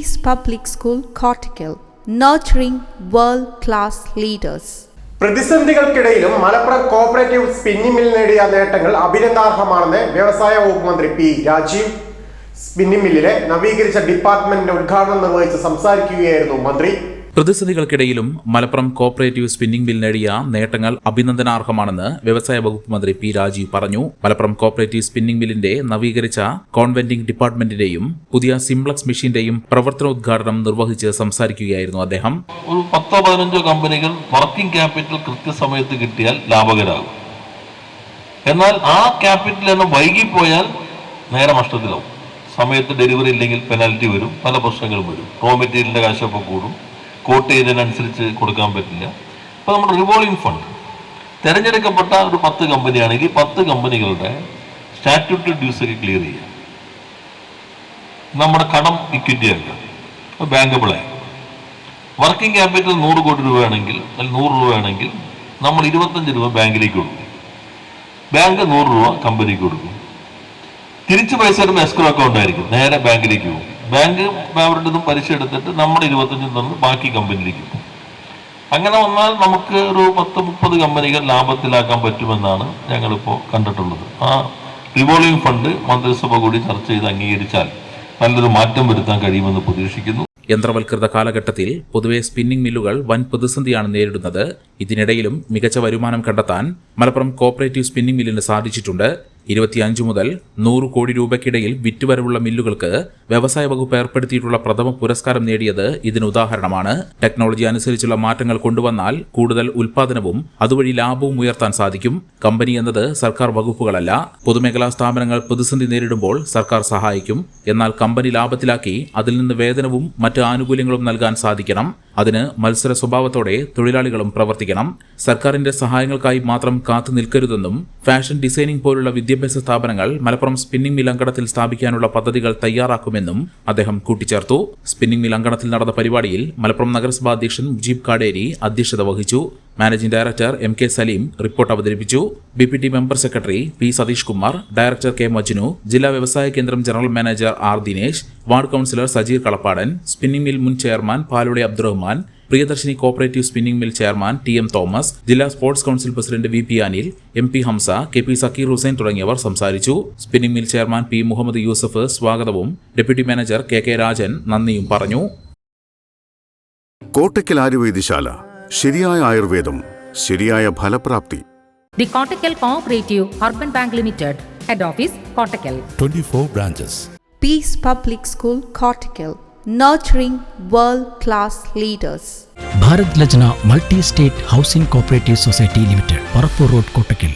Peace Public School, Cortical, nurturing world class leaders. പ്രതിസന്ധികൾക്കിടയിലും Malappuram cooperative spinning mill നേടിയ നേട്ടങ്ങൾ അഭിനന്ദാർഹമാണെന്ന് വ്യവസായ വകുപ്പ് മന്ത്രി പി രാജീവ് സ്പിന്നി മില്ലിലെ നവീകരിച്ച ഡിപ്പാർട്ട്മെന്റിന്റെ ഉദ്ഘാടനം നിർവഹിച്ച് സംസാരിക്കുകയായിരുന്നു മന്ത്രി പ്രതിസന്ധികൾക്കിടയിലും മലപ്പുറം കോപ്പറേറ്റീവ് സ്പിന്നിംഗ് മിൽ നേടിയ നേട്ടങ്ങൾ അഭിനന്ദനാർഹമാണെന്ന് വ്യവസായ വകുപ്പ് മന്ത്രി പി രാജീവ് പറഞ്ഞു. മലപ്പുറം കോപ്പറേറ്റീവ് സ്പിന്നിംഗ് മില്ലിന്റെ നവീകരിച്ച കോൺവെന്റിംഗ് ഡിപ്പാർട്ട്മെന്റിന്റെയും പുതിയ സിംപ്ലക്സ് മെഷീന്റെയും പ്രവർത്തനോദ്ഘാടനം നിർവഹിച്ച് സംസാരിക്കുകയായിരുന്നു അദ്ദേഹം. ഒരു പത്തോ പതിനഞ്ചോ കമ്പനികൾ വർക്കിംഗ് ക്യാപിറ്റൽ കൃത്യസമയത്ത് കിട്ടിയാൽ ലാഭകരാകും. എന്നാൽ ആ ക്യാപിറ്റൽ എന്ന് വൈകിപ്പോയാൽ നേരെ നഷ്ടത്തിലാവും. സമയത്ത് ഡെലിവറി ഇല്ലെങ്കിൽ പെനാൽറ്റി വരും പല പ്രശ്നങ്ങളും വരും. റോ മെറ്റീരിയലിന്റെ കാശൊക്കെ കൂടും. കോട്ട് ചെയ്തതിനനുസരിച്ച് കൊടുക്കാൻ പറ്റില്ല. അപ്പോൾ നമ്മുടെ റിവോൾവിംഗ് ഫണ്ട് തിരഞ്ഞെടുക്കപ്പെട്ട ഒരു പത്ത് കമ്പനിയാണെങ്കിൽ പത്ത് കമ്പനികളുടെ സ്റ്റാറ്റ്യൂട്ടറി ഡ്യൂസ് ഒക്കെ ക്ലിയർ ചെയ്യുക. നമ്മുടെ കടം ഇക്വിറ്റി ആക്കുക. ബാങ്കബിളായി വർക്കിംഗ് ക്യാപിറ്റൽ നൂറ് കോടി രൂപയാണെങ്കിൽ അല്ലെങ്കിൽ നൂറ് രൂപയാണെങ്കിൽ നമ്മൾ ഇരുപത്തഞ്ച് രൂപ ബാങ്കിലേക്ക് കൊടുക്കും. ബാങ്ക് നൂറ് രൂപ കമ്പനിക്ക് കൊടുക്കും. തിരിച്ച് പൈസ വരുമ്പോൾ എസ്ക്രോ അക്കൗണ്ട് ആയിരിക്കും. നേരെ ബാങ്കിലേക്ക് പോകും. ബാങ്ക് അവരുടെ നിന്നും പലിശ എടുത്തിട്ട് നമ്മുടെ ഇരുപത്തഞ്ചും തന്ന് ബാക്കി കമ്പനിയിലേക്ക് അങ്ങനെ വന്നാൽ നമുക്ക് ഒരു പത്ത് മുപ്പത് കമ്പനികൾ ലാഭത്തിലാക്കാൻ പറ്റുമെന്നാണ് ഞങ്ങളിപ്പോൾ കണ്ടിട്ടുള്ളത്. ആ റിവോൾവിംഗ് ഫണ്ട് മന്ത്രിസഭ കൂടി ചർച്ച ചെയ്ത് അംഗീകരിച്ചാൽ നല്ലൊരു മാറ്റം വരുത്താൻ കഴിയുമെന്ന് പ്രതീക്ഷിക്കുന്നു. യന്ത്രവൽകൃത കാലഘട്ടത്തിൽ പൊതുവെ സ്പിന്നിംഗ് മില്ലുകൾ വൻ പ്രതിസന്ധിയാണ് നേരിടുന്നത്. ഇതിനിടയിലും മികച്ച വരുമാനം കണ്ടെത്താൻ മലപ്പുറം കോപ്പറേറ്റീവ് സ്പിന്നിംഗ് മില്ലിന് സാധിച്ചിട്ടുണ്ട്. ഇരുപത്തിയഞ്ച് മുതൽ നൂറ് കോടി രൂപയ്ക്കിടയിൽ വിറ്റുവരവുള്ള മില്ലുകൾക്ക് വ്യവസായ വകുപ്പ് ഏർപ്പെടുത്തിയിട്ടുള്ള പ്രഥമ പുരസ്കാരം നേടിയത് ഇതിന് ഉദാഹരണമാണ്. ടെക്നോളജി അനുസരിച്ചുള്ള മാറ്റങ്ങൾ കൊണ്ടുവന്നാൽ കൂടുതൽ ഉൽപാദനവും അതുവഴി ലാഭവും ഉയർത്താൻ സാധിക്കും. കമ്പനി എന്നത് സർക്കാർ വകുപ്പുകളല്ല. പൊതുമേഖലാ സ്ഥാപനങ്ങൾ പ്രതിസന്ധി നേരിടുമ്പോൾ സർക്കാർ സഹായിക്കും. എന്നാൽ കമ്പനി ലാഭത്തിലാക്കി അതിൽ നിന്ന് വേതനവും മറ്റ് ആനുകൂല്യങ്ങളും നൽകാൻ സാധിക്കണം. അതിന് മത്സര സ്വഭാവത്തോടെ തൊഴിലാളികളും പ്രവർത്തിക്കണം. സർക്കാരിന്റെ സഹായങ്ങൾക്കായി മാത്രം കാത്തു നിൽക്കരുതെന്നും ഫാഷൻ ഡിസൈനിംഗ് പോലുള്ള വിദ്യാഭ്യാസ സ്ഥാപനങ്ങൾ മലപ്പുറം സ്പിന്നിംഗ് മിൽ അങ്കണത്തിൽ സ്ഥാപിക്കാനുള്ള പദ്ധതികൾ തയ്യാറാക്കുമെന്നും അദ്ദേഹം കൂട്ടിച്ചേർത്തു. സ്പിന്നിംഗ് മിൽ അങ്കണത്തിൽ നടന്ന പരിപാടിയിൽ മലപ്പുറം നഗരസഭാ അധ്യക്ഷൻ മുജീബ് കാടേരി അധ്യക്ഷത വഹിച്ചു. Managing director M K Saleem report അവതരിപ്പിച്ചു. B P T member secretary P Satheesh Kumar director K Majnu ജില്ലാ വ്യവസായ കേന്ദ്രം general manager R Dinesh ward councillor Sajeer Kalappadan spinning mill മുൻ chairman Palude Abdurahman Priyadarshini cooperative spinning mill chairman T M Thomas ജില്ലാ sports council president V P Anil M P Hamsa K P Sakeer Hussain തുടങ്ങിയവർ സംസാരിച്ചു. Spinning mill chairman P Muhammad Yusuf സ്വാഗതവും deputy manager K K Rajan നന്ദിയും പറഞ്ഞു. കോട്ടയ്ക്കൽ ആയുർവേദശാല ശരിയായ ആയുർവേദം ശരിയായ ഫലപ്രാപ്തി The Kottakkal Cooperative Urban Bank Limited, Head Office, Kottakkal. 24 branches. Peace Public School, Cortical, nurturing world class leaders. Bharat Lajna multi state housing cooperative society limited Parappur road Kottakkal